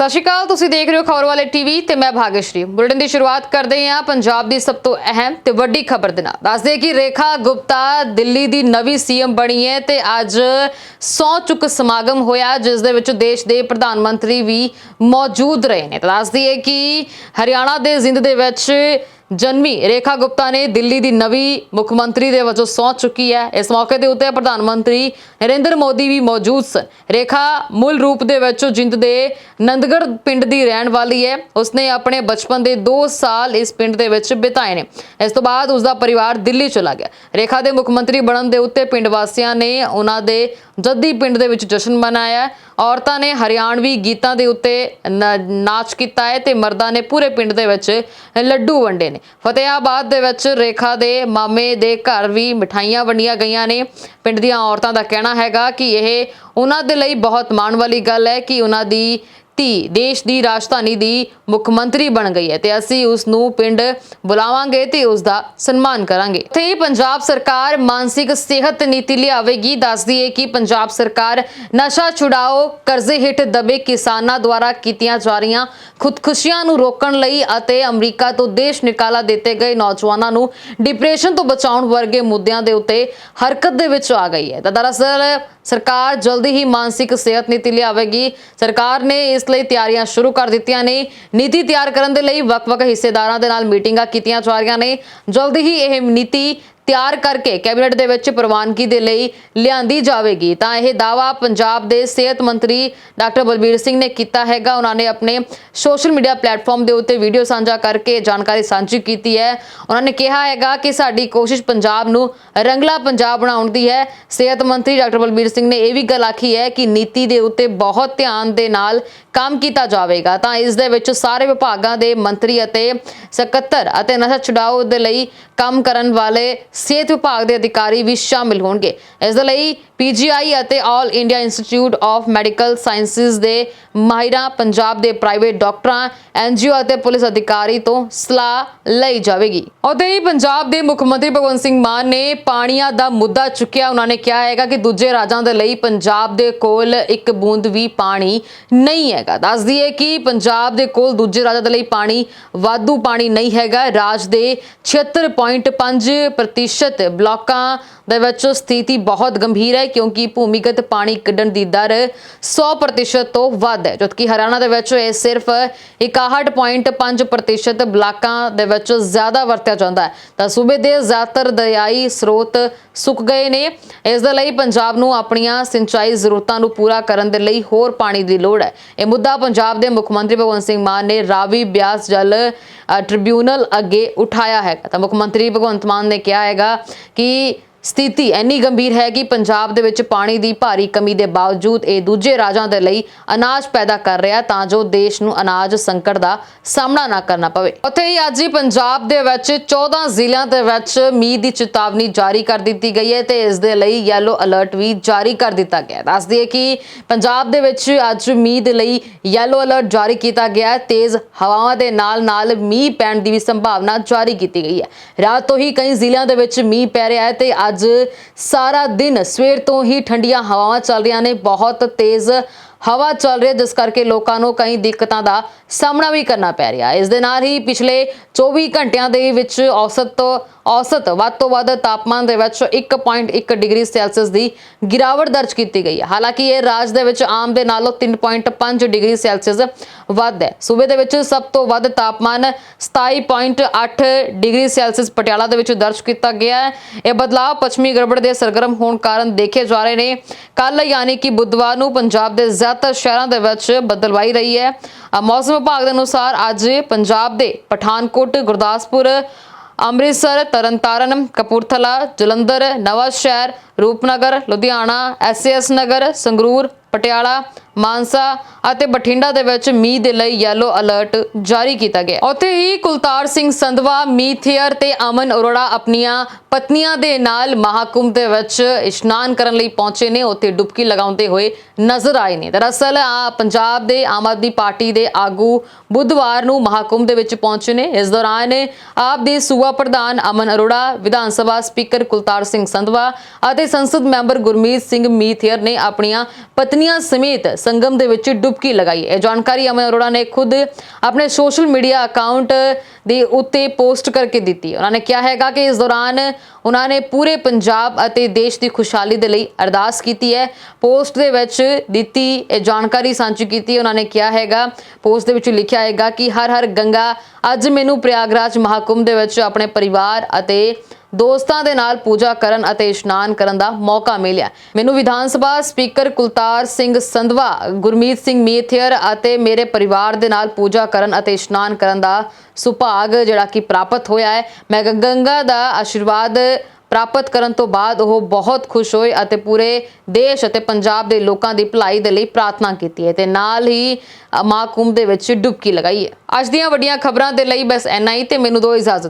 ਸਤਿ ਸ਼੍ਰੀ ਅਕਾਲ, ਤੁਸੀਂ ਦੇਖ ਰਹੇ ਹੋ ਖਬਰ ਵਾਲੇ ਟੀਵੀ ਤੇ ਮੈਂ ਭਾਗਸ਼ਰੀ ਬੁਲੇਟਿਨ ਦੀ ਸ਼ੁਰੂਆਤ ਕਰਦੇ ਹਾਂ ਪੰਜਾਬ ਦੀ ਸਭ ਤੋਂ ਅਹਿਮ ਤੇ ਵੱਡੀ ਖਬਰ ਦੇ ਨਾਲ। ਦੱਸਦੇ ਕਿ ਰੇਖਾ ਗੁਪਤਾ ਦਿੱਲੀ ਦੀ ਨਵੀਂ ਸੀਐਮ ਬਣੀ ਹੈ ਤੇ ਅੱਜ ਸੌ ਚੁੱਕ ਸਮਾਗਮ ਹੋਇਆ, ਜਿਸ ਦੇ ਵਿੱਚ ਦੇਸ਼ ਦੇ ਪ੍ਰਧਾਨ ਮੰਤਰੀ ਵੀ ਮੌਜੂਦ ਰਹੇ ਨੇ। ਤਾਂ ਦੱਸਦੀ ਹੈ ਕਿ ਹਰਿਆਣਾ ਦੇ ਜ਼ਿੰਦ ਦੇ ਵਿੱਚ ਜਨਮੀ ਰੇਖਾ ਗੁਪਤਾ ਨੇ ਦਿੱਲੀ ਦੀ ਨਵੀਂ ਮੁੱਖ ਮੰਤਰੀ ਦੇ ਵਜੋਂ ਸਹੁੰ ਚੁੱਕੀ ਹੈ। ਇਸ ਮੌਕੇ ਦੇ ਉੱਤੇ ਪ੍ਰਧਾਨ ਮੰਤਰੀ ਨਰਿੰਦਰ ਮੋਦੀ ਵੀ ਮੌਜੂਦ ਸਨ। ਰੇਖਾ ਮੂਲ ਰੂਪ ਦੇ ਵਿੱਚ ਜਿੰਦ ਦੇ ਨੰਦਗੜ੍ਹ ਪਿੰਡ ਦੀ ਰਹਿਣ ਵਾਲੀ ਹੈ। ਉਸਨੇ ਆਪਣੇ ਬਚਪਨ ਦੇ 2 ਸਾਲ ਇਸ ਪਿੰਡ ਦੇ ਵਿੱਚ ਬਿਤਾਏ ਨੇ। ਇਸ ਤੋਂ ਬਾਅਦ ਉਸਦਾ ਪਰਿਵਾਰ ਦਿੱਲੀ ਚਲਾ ਗਿਆ। ਰੇਖਾ ਦੇ ਮੁੱਖ ਮੰਤਰੀ ਬਣਨ ਦੇ ਉੱਤੇ ਪਿੰਡ ਵਾਸੀਆਂ ਨੇ ਉਹਨਾਂ ਦੇ ਜੱਦੀ ਪਿੰਡ ਦੇ ਵਿੱਚ ਜਸ਼ਨ ਮਨਾਇਆ ਔਰਤਾਂ ਨੇ ਹਰਿਆਣਵੀ ਗੀਤਾਂ ਦੇ ਉੱਤੇ ਨ- ਨਾਚ ਕੀਤਾ ਹੈ ਤੇ ਮਰਦਾਂ ਨੇ ਪੂਰੇ ਪਿੰਡ ਦੇ ਵਿੱਚ ਲੱਡੂ ਵੰਡੇ ਨੇ। ਫਤਿਹਾਬਾਦ ਦੇ ਵਿੱਚ ਰੇਖਾ ਦੇ ਮਾਮੇ ਦੇ ਘਰ ਵੀ ਮਠਾਈਆਂ ਵੰਡੀਆਂ ਗਈਆਂ ਨੇ। ਪਿੰਡ ਦੀਆਂ ਔਰਤਾਂ ਦਾ ਕਹਿਣਾ ਹੈਗਾ ਕਿ ਇਹ ਉਹਨਾਂ ਦੇ ਲਈ ਬਹੁਤ ਮਾਣ ਵਾਲੀ ਗੱਲ ਹੈ ਕਿ ਉਹਨਾਂ ਦੀ ਧੀ ਦੇਸ਼ ਦੀ ਰਾਜਧਾਨੀ ਦੀ ਮੁੱਖ ਮੰਤਰੀ ਬਣ ਗਈ ਹੈ ਤੇ ਅਸੀਂ ਉਸ ਨੂੰ ਪਿੰਡ ਬੁਲਾਵਾਂਗੇ ਤੇ ਉਸ ਦਾ ਸਨਮਾਨ ਕਰਾਂਗੇ। ਤੇ ਹੀ ਪੰਜਾਬ ਸਰਕਾਰ ਮਾਨਸਿਕ ਸਿਹਤ ਨੀਤੀ ਲਿਆਵੇਗੀ। ਦੱਸਦੀ ਹੈ ਕਿ ਪੰਜਾਬ ਸਰਕਾਰ ਨਸ਼ਾ ਛੁਡਾਓ ਕਰਜ਼ੇ ਹੇਠ ਦਬੇ ਕਿਸਾਨਾਂ ਦੁਆਰਾ ਕੀਤੀਆਂ ਜਾ ਰਹੀਆਂ ਖੁਦਕੁਸ਼ੀਆਂ ਨੂੰ ਰੋਕਣ ਲਈ ਅਤੇ ਅਮਰੀਕਾ ਤੋਂ ਦੇਸ਼ ਨਿਕਾਲਾ ਦਿੱਤੇ ਗਏ ਨੌਜਵਾਨਾਂ ਨੂੰ ਡਿਪਰੈਸ਼ਨ ਤੋਂ ਬਚਾਉਣ ਵਰਗੇ ਮੁੱਦਿਆਂ ਦੇ ਉੱਤੇ ਹਰਕਤ ਦੇ ਵਿੱਚ ਆ ਗਈ ਹੈ। ਤਾਂ ਦਰਅਸਲ ਸਰਕਾਰ ਜਲਦੀ ਹੀ ਮਾਨਸਿਕ ਸਿਹਤ ਨੀਤੀ ਲਿਆਵੇਗੀ। ਸਰਕਾਰ ਨੇ ਇਸ ਲਈ ਤਿਆਰੀਆਂ ਸ਼ੁਰੂ ਕਰ ਦਿੱਤੀਆਂ ਨੇ। ਨੀਤੀ ਤਿਆਰ ਕਰਨ ਦੇ ਲਈ ਵੱਖ-ਵੱਖ ਹਿੱਸੇਦਾਰਾਂ ਦੇ ਨਾਲ ਮੀਟਿੰਗਾਂ ਕੀਤੀਆਂ ਜਾ ਰਹੀਆਂ ਨੇ। ਜਲਦੀ ਹੀ ਇਹ ਨੀਤੀ ਤਿਆਰ ਕਰਕੇ ਕੈਬਨਿਟ ਦੇ ਵਿੱਚ ਪ੍ਰਵਾਨਗੀ ਦੇ ਲਈ ਲਿਆਂਦੀ ਜਾਵੇਗੀ। ਤਾਂ ਇਹ ਦਾਵਾ ਪੰਜਾਬ ਦੇ ਸਿਹਤ ਮੰਤਰੀ ਡਾਕਟਰ ਬਲਬੀਰ ਸਿੰਘ ਨੇ ਕੀਤਾ ਹੈਗਾ। ਉਹਨਾਂ ਨੇ ਆਪਣੇ ਸੋਸ਼ਲ ਮੀਡੀਆ ਪਲੇਟਫਾਰਮ ਦੇ ਉੱਤੇ ਵੀਡੀਓ ਸਾਂਝਾ ਕਰਕੇ ਜਾਣਕਾਰੀ ਸਾਂਝੀ ਕੀਤੀ ਹੈ। ਉਹਨਾਂ ਨੇ ਕਿਹਾ ਹੈਗਾ ਕਿ ਸਾਡੀ ਕੋਸ਼ਿਸ਼ ਪੰਜਾਬ ਨੂੰ ਰੰਗਲਾ ਪੰਜਾਬ ਬਣਾਉਣ ਦੀ ਹੈ। ਸਿਹਤ ਮੰਤਰੀ ਡਾਕਟਰ ਬਲਬੀਰ ਸਿੰਘ ਨੇ ਇਹ ਵੀ ਗੱਲ ਆਖੀ ਹੈ ਕਿ ਨੀਤੀ ਦੇ ਉੱਤੇ ਬਹੁਤ ਧਿਆਨ ਦੇ ਨਾਲ ਕੰਮ ਕੀਤਾ ਜਾਵੇਗਾ। ਤਾਂ ਇਸ ਦੇ ਵਿੱਚ ਸਾਰੇ ਵਿਭਾਗਾਂ ਦੇ ਮੰਤਰੀ ਅਤੇ ਸਕੱਤਰ ਅਤੇ ਨਸ਼ਾ ਛੁਡਾਓ ਦੇ ਲਈ ਕੰਮ ਕਰਨ ਵਾਲੇ ਸਿਹਤ ਵਿਭਾਗ ਦੇ ਅਧਿਕਾਰੀ ਵੀ ਸ਼ਾਮਿਲ ਹੋਣਗੇ। ਇਸ ਦੇ ਲਈ ਪੀਜੀਆਈ ਅਤੇ All India Institute of Medical Sciences ਦੇ ਮਾਹਿਰਾਂ ਪੰਜਾਬ ਦੇ ਪ੍ਰਾਈਵੇਟ ਡਾਕਟਰਾਂ, ਐਨਜੀਓ ਅਤੇ ਪੁਲਿਸ ਅਧਿਕਾਰੀ ਤੋਂ ਸਲਾਹ ਲਈ ਜਾਵੇਗੀ। ਉਹਦੇ ਹੀ ਪੰਜਾਬ ਦੇ ਮੁੱਖ ਮੰਤਰੀ ਭਗਵੰਤ ਸਿੰਘ ਮਾਨ ਨੇ ਪਾਣੀਆਂ ਦਾ ਮੁੱਦਾ ਚੁੱਕਿਆ। ਉਹਨਾਂ ਨੇ ਕਿਹਾ ਹੈਗਾ ਕਿ ਦੂਜੇ ਰਾਜਾਂ ਦੇ ਲਈ ਪੰਜਾਬ ਦੇ ਕੋਲ ਇੱਕ ਬੂੰਦ ਵੀ ਪਾਣੀ ਨਹੀਂ ਹੈਗਾ। ਦੱਸ ਦਈਏ ਕਿ ਪੰਜਾਬ ਦੇ ਕੋਲ ਦੂਜੇ ਰਾਜਾਂ ਦੇ ਲਈ ਪਾਣੀ, ਵਾਧੂ ਪਾਣੀ ਨਹੀਂ ਹੈਗਾ। ਰਾਜ ਦੇ 76.5% ਬਲਾਕਾਂ ਦੇ ਵਿੱਚ ਸਥਿਤੀ ਬਹੁਤ ਗੰਭੀਰ ਹੈ ਕਿਉਂਕਿ ਭੂਮੀਗਤ ਪਾਣੀ ਕੱਢਣ ਦੀ ਦਰ 100% ਤੋਂ ਵੱਧ ਹੈ, ਜਦਕਿ ਹਰਿਆਣਾ ਦੇ ਵਿੱਚ ਇਹ ਸਿਰਫ 61.5% ਬਲਾਕਾਂ ਦੇ ਵਿੱਚ ਜ਼ਿਆਦਾ ਵਰਤਿਆ ਜਾਂਦਾ ਹੈ। ਤਾਂ ਸੂਬੇ ਦੇ ਜ਼ਿਆਦਾਤਰ ਦਰਿਆਈ ਸਰੋਤ ਸੁੱਕ ਗਏ ਨੇ। ਇਸ ਦੇ ਲਈ ਪੰਜਾਬ ਨੂੰ ਆਪਣੀਆਂ ਸਿੰਚਾਈ ਜ਼ਰੂਰਤਾਂ ਨੂੰ ਪੂਰਾ ਕਰਨ ਦੇ ਲਈ ਹੋਰ ਪਾਣੀ ਦੀ ਲੋੜ ਹੈ। ਇਹ ਮੁੱਦਾ ਪੰਜਾਬ ਦੇ ਮੁੱਖ ਮੰਤਰੀ ਭਗਵੰਤ ਸਿੰਘ ਮਾਨ ਨੇ ਰਾਵੀ ਬਿਆਸ ਜਲ ਟ੍ਰਿਬਿਊਨਲ ਅੱਗੇ ਉਠਾਇਆ ਹੈ ਤਾਂ ਮੁੱਖ ਮੰਤਰੀ ਭਗਵੰਤ ਮਾਨ ਨੇ ਕਿਹਾ ਹੈਗਾ ਕਿ ਸਥਿਤੀ ਇੰਨੀ ਗੰਭੀਰ ਹੈ ਕਿ ਪੰਜਾਬ ਦੇ ਵਿੱਚ ਪਾਣੀ ਦੀ ਭਾਰੀ ਕਮੀ ਦੇ ਬਾਵਜੂਦ ਇਹ ਦੂਜੇ ਰਾਜਾਂ ਦੇ ਲਈ ਅਨਾਜ ਪੈਦਾ ਕਰ ਰਿਹਾ ਤਾਂ ਜੋ ਦੇਸ਼ ਨੂੰ ਅਨਾਜ ਸੰਕਟ ਦਾ ਸਾਹਮਣਾ ਨਾ ਕਰਨਾ ਪਵੇ। ਉੱਥੇ ਹੀ ਅੱਜ ਹੀ ਪੰਜਾਬ ਦੇ ਵਿੱਚ 14 ਜ਼ਿਲ੍ਹਿਆਂ ਦੇ ਵਿੱਚ ਮੀਂਹ ਦੀ ਚੇਤਾਵਨੀ ਜਾਰੀ ਕਰ ਦਿੱਤੀ ਗਈ ਹੈ ਤੇ ਇਸ ਦੇ ਲਈ ਯੈਲੋ ਅਲਰਟ ਵੀ ਜਾਰੀ ਕਰ ਦਿੱਤਾ ਗਿਆ ਹੈ। ਦੱਸ ਦਈਏ ਕਿ ਪੰਜਾਬ ਦੇ ਵਿੱਚ ਅੱਜ ਮੀਂਹ ਦੇ ਲਈ ਯੈਲੋ ਅਲਰਟ ਜਾਰੀ ਕੀਤਾ ਗਿਆ ਹੈ। ਤੇਜ਼ ਹਵਾਵਾਂ ਦੇ ਨਾਲ ਨਾਲ ਮੀਂਹ ਪੈਣ ਦੀ ਵੀ ਸੰਭਾਵਨਾ ਜਾਰੀ ਕੀਤੀ ਗਈ ਹੈ। ਰਾਤ ਤੋਂ ਹੀ ਕਈ ਜ਼ਿਲ੍ਹਿਆਂ ਦੇ ਵਿੱਚ ਮੀਂਹ ਪੈ ਰਿਹਾ ਹੈ ਤੇ ਅੱਜ ਸਾਰਾ ਦਿਨ ਸਵੇਰ ਤੋਂ ਹੀ ਠੰਡੀਆਂ ਹਵਾਵਾਂ ਚੱਲ ਰਹੀਆਂ ਨੇ, ਬਹੁਤ ਤੇਜ਼ ਹਵਾ ਚੱਲ ਰਹੀ ਹੈ, ਜਿਸ ਕਰਕੇ ਲੋਕਾਂ ਨੂੰ ਕਈ ਦਿੱਕਤਾਂ ਦਾ ਸਾਹਮਣਾ ਵੀ ਕਰਨਾ ਪੈ ਰਿਹਾ ਇਸ ਦੇ ਨਾਲ ਹੀ ਪਿਛਲੇ 24 ਘੰਟਿਆਂ ਦੇ ਵਿੱਚ ਔਸਤ ਤੋਂ ਔਸਤ। ਵੱਧ ਤੋਂ ਵੱਧ ਤਾਪਮਾਨ ਦੇ ਵਿੱਚ 1.1 ਡਿਗਰੀ ਸੈਲਸੀਅਸ ਦੀ ਗਿਰਾਵਟ ਦਰਜ ਕੀਤੀ ਗਈ ਹੈ। ਹਾਲਾਂਕਿ ਇਹ ਰਾਜ ਦੇ ਵਿੱਚ ਆਮ ਦੇ ਨਾਲੋਂ 3.5 ਡਿਗਰੀ ਸੈਲਸੀਅਸ ਵੱਧ ਹੈ। ਸੂਬੇ ਦੇ ਵਿੱਚ ਸਭ ਤੋਂ ਵੱਧ ਤਾਪਮਾਨ 27.8 ਡਿਗਰੀ ਸੈਲਸੀਅਸ ਪਟਿਆਲਾ ਦੇ ਵਿੱਚ ਦਰਜ ਕੀਤਾ ਗਿਆ ਹੈ। ਇਹ ਬਦਲਾਅ ਪੱਛਮੀ ਗੜਬੜ ਦੇ ਸਰਗਰਮ ਹੋਣ ਕਾਰਨ ਦੇਖੇ ਜਾ ਰਹੇ ਨੇ। ਕੱਲ ਯਾਨੀ ਕਿ ਬੁੱਧਵਾਰ ਨੂੰ ਪੰਜਾਬ ਦੇ ਜ਼ਿਆਦਾਤਰ ਸ਼ਹਿਰਾਂ ਦੇ ਵਿੱਚ ਬਦਲਵਾਈ ਰਹੀ ਹੈ। ਮੌਸਮ ਵਿਭਾਗ ਦੇ ਅਨੁਸਾਰ ਅੱਜ ਪੰਜਾਬ ਦੇ ਪਠਾਨਕੋਟ, ਗੁਰਦਾਸਪੁਰ ਅੰਮ੍ਰਿਤਸਰ ਤਰਨਤਾਰਨ ਕਪੂਰਥਲਾ ਜਲੰਧਰ ਨਵਾਂ ਸ਼ਹਿਰ ਰੂਪਨਗਰ, ਲੁਧਿਆਣਾ ਐਸਐਸ ਨਗਰ, ਸੰਗਰੂਰ, ਪਟਿਆਲਾ, ਮਾਨਸਾ ਅਤੇ ਬਠਿੰਡਾ ਦੇ ਵਿੱਚ ਮੀਂਹ ਦੇ ਲਈ ਯੈਲੋ ਅਲਰਟ ਜਾਰੀ ਕੀਤਾ ਗਿਆ। ਉੱਥੇ ਹੀ ਕੁਲਤਾਰ ਸਿੰਘ ਸੰਧਵਾ ਮੀਥੇਅਰ ਤੇ ਅਮਨ ਅਰੋੜਾ ਆਪਣੀਆਂ ਪਤਨੀਆਂ ਦੇ ਨਾਲ ਮਹਾਕੁੰਭ ਦੇ ਵਿੱਚ ਇਸ਼ਨਾਨ ਕਰਨ ਲਈ ਪਹੁੰਚੇ ਨੇ। ਉੱਥੇ ਡੁਬਕੀ ਲਗਾਉਂਦੇ ਹੋਏ ਨਜ਼ਰ ਆਏ ਨੇ। ਦਰਅਸਲ ਪੰਜਾਬ ਦੇ ਆਮ ਆਦਮੀ ਪਾਰਟੀ ਦੇ ਆਗੂ ਬੁੱਧਵਾਰ ਨੂੰ ਮਹਾਕੁੰਭ ਦੇ ਵਿੱਚ ਪਹੁੰਚੇ ਨੇ। ਇਸ ਦੌਰਾਨ ਆਪ ਦੇ ਸੂਬਾ ਪ੍ਰਧਾਨ ਅਮਨ ਅਰੋੜਾ, ਵਿਧਾਨ ਸਭਾ ਸਪੀਕਰ ਕੁਲਤਾਰ ਸਿੰਘ ਸੰਧਵਾ ਅਤੇ ਸੰਸਦ ਮੈਂਬਰ ਗੁਰਮੀਤ ਸਿੰਘ ਮੀਥੇਰ ਨੇ ਆਪਣੀਆਂ ਪਤਨੀਆਂ ਸਮੇਤ ਸੰਗਮ ਦੇ ਵਿੱਚ ਡੁਬਕੀ ਲਗਾਈ। ਇਹ ਜਾਣਕਾਰੀ ਅਮਨ ਅਰੋੜਾ ਨੇ ਖੁਦ ਆਪਣੇ ਸੋਸ਼ਲ ਮੀਡੀਆ ਅਕਾਊਂਟ ਦੇ ਉੱਤੇ ਪੋਸਟ ਕਰਕੇ ਦਿੱਤੀ। ਉਹਨਾਂ ਨੇ ਕਿਹਾ ਹੈਗਾ ਕਿ ਇਸ ਦੌਰਾਨ ਉਹਨਾਂ ਨੇ ਪੂਰੇ ਪੰਜਾਬ ਅਤੇ ਦੇਸ਼ ਦੀ ਖੁਸ਼ਹਾਲੀ ਦੇ ਲਈ ਅਰਦਾਸ ਕੀਤੀ ਹੈ। ਪੋਸਟ ਦੇ ਵਿੱਚ ਦਿੱਤੀ ਇਹ ਜਾਣਕਾਰੀ ਸਾਂਝੀ ਕੀਤੀ। ਉਹਨਾਂ ਨੇ ਕਿਹਾ ਹੈਗਾ, ਪੋਸਟ ਦੇ ਵਿੱਚ ਲਿਖਿਆ ਹੈਗਾ ਕਿ ਹਰ ਹਰ ਗੰਗਾ ਅੱਜ ਮੈਨੂੰ ਪ੍ਰਯਾਗਰਾਜ ਮਹਾਕੁੰਭ ਦੇ ਵਿੱਚ ਆਪਣੇ ਪਰਿਵਾਰ ਅਤੇ ਦੋਸਤਾਂ ਦੇ ਨਾਲ ਪੂਜਾ ਕਰਨ ਅਤੇ ਇਸ਼ਨਾਨ ਕਰਨ ਦਾ ਮੌਕਾ ਮਿਲਿਆ। ਮੈਨੂੰ ਵਿਧਾਨ ਸਭਾ ਸਪੀਕਰ ਕੁਲਤਾਰ ਸਿੰਘ ਸੰਧਵਾ ਗੁਰਮੀਤ ਸਿੰਘ ਮੀਥੇਰ ਅਤੇ ਮੇਰੇ ਪਰਿਵਾਰ ਦੇ ਨਾਲ ਪੂਜਾ ਕਰਨ ਅਤੇ ਇਸ਼ਨਾਨ ਕਰਨ ਦਾ ਸੁਭਾਗ ਜਿਹੜਾ ਕਿ ਪ੍ਰਾਪਤ ਹੋਇਆ ਹੈ। ਮੈਂ ਗੰਗਾ ਦਾ ਆਸ਼ੀਰਵਾਦ ਪ੍ਰਾਪਤ ਕਰਨ ਤੋਂ ਬਾਅਦ ਉਹ ਬਹੁਤ ਖੁਸ਼ ਹੋਏ ਅਤੇ ਪੂਰੇ ਦੇਸ਼ ਅਤੇ ਪੰਜਾਬ ਦੇ ਲੋਕਾਂ ਦੀ ਭਲਾਈ ਦੇ ਲਈ ਪ੍ਰਾਰਥਨਾ ਕੀਤੀ ਹੈ ਤੇ ਨਾਲ ਹੀ ਅ, ਮਹਾਕੁੰਭ ਦੇ ਵਿੱਚ ਡੁਬਕੀ ਲਗਾਈ ਹੈ। ਅੱਜ ਦੀਆਂ ਵੱਡੀਆਂ ਖਬਰਾਂ ਦੇ ਲਈ ਬਸ ਐਨਾ ਹੀ ਤੇ ਮੈਨੂੰ ਦੋ ਇਜਾਜ਼ਤ।